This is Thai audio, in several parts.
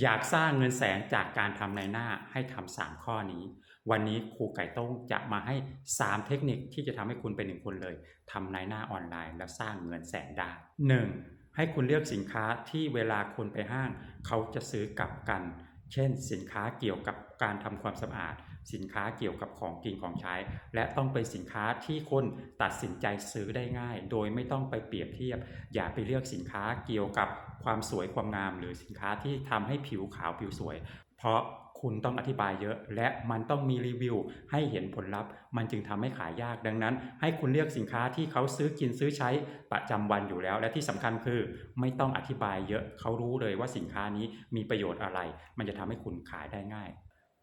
อยากสร้างเงินแสนจากการทำในหน้าให้ทำสามข้อนี้ วันนี้ครูไก่ต้งจะมาให้ 3 เทคนิคที่จะทำให้คุณเป็นหนึ่งคนเลยทำในหน้าออนไลน์ แล้วสร้างเงินแสนได้ 1. ให้คุณเลือกสินค้าที่เวลาคุณไปห้าง เขาจะซื้อกลับกัน เช่น สินค้าเกี่ยวกับการทำความสะอาด สินค้าเกี่ยวกับของกินของใช้ และต้องเป็นสินค้าที่คนตัดสินใจซื้อได้ง่าย โดยไม่ต้องไปเปรียบเทียบ อย่าไปเลือกสินค้าเกี่ยวกับความสวยความงาม หรือสินค้าที่ทำให้ผิวขาวผิวสวย เพราะคุณต้องอธิบายเยอะ และมันต้องมีรีวิวให้เห็นผลลัพธ์ มันจึงทำให้ขายยากดังนั้น ให้คุณเลือกสินค้าที่เขาซื้อกินซื้อใช้ประจำวันอยู่แล้ว และที่สำคัญคือ ไม่ต้องอธิบายเยอะเขารู้เลยว่าสินค้านี้มีประโยชน์อะไร มันจะทำให้คุณขายได้ง่าย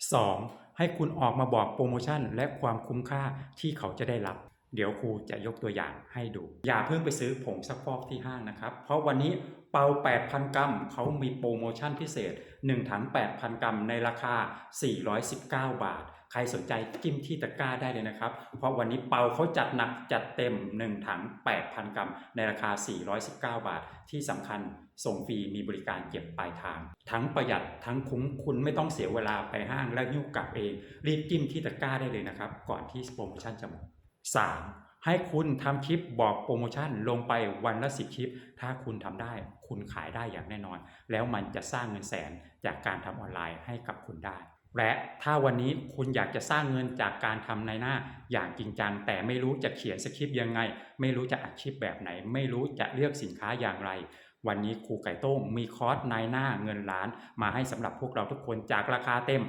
2. ให้คุณออกมาบอกโปรโมชั่นและความคุ้มค่าที่เขาจะได้รับ เดี๋ยวครูจะยกตัวอย่างให้ดู อย่าเพิ่งไปซื้อผงซักฟอกที่ห้างนะครับ เพราะวันนี้เปา 8,000 กรัมเขามีโปรโมชั่นพิเศษ 1 ถัง 8,000 กรัมในราคา 419 บาท ใครสนใจจิ้มที่ตะกร้าได้เลยนะครับ เพราะวันนี้เปาเขาจัดหนักจัดเต็ม 1 ถัง 8,000 กรัม ในราคา 419 บาท ที่สำคัญส่งฟรีมีบริการเก็บปลายทาง ทั้งประหยัดทั้งคุ้มคุณไม่ต้องเสียเวลาไปห้างและยิ้วกลับเอง รีบจิ้มที่ตะกร้าได้เลยนะครับ ก่อนที่โปรโมชั่นจะหมด 3. ให้คุณทำคลิปบอกโปรโมชั่นลงไปวันละสิคลิป ถ้าคุณทำได้ คุณขายได้อย่างแน่นอน แล้วมันจะสร้างเงินแสนจากการทำออนไลน์ให้กับคุณได้ และถ้าวันนี้คุณอยากจะสร้างเงินจากการทำในหน้าอย่างจริงจัง แต่ไม่รู้จะเขียนสคริปต์ยังไง ไม่รู้จะอัดคลิปแบบไหน ไม่รู้จะเลือกสินค้าอย่างไร วันนี้ครูไก่โต้งมีคอร์สนายหน้าเงินล้าน มาให้สำหรับพวกเราทุกคนจากราคาเต็ม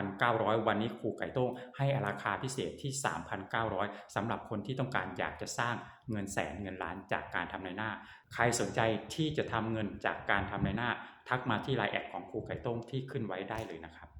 9,900 วันนี้ครูไก่โต้งให้ราคาพิเศษที่ 3,900สำหรับคนที่ต้องการอยากจะสร้างเงินแสนเงินล้านจากการทำในหน้า ใครสนใจที่จะทำเงินจากการทำในหน้า ทักมาที่ไลน์แอดของครูไก่โต้งที่ขึ้นไว้ได้เลยนะครับ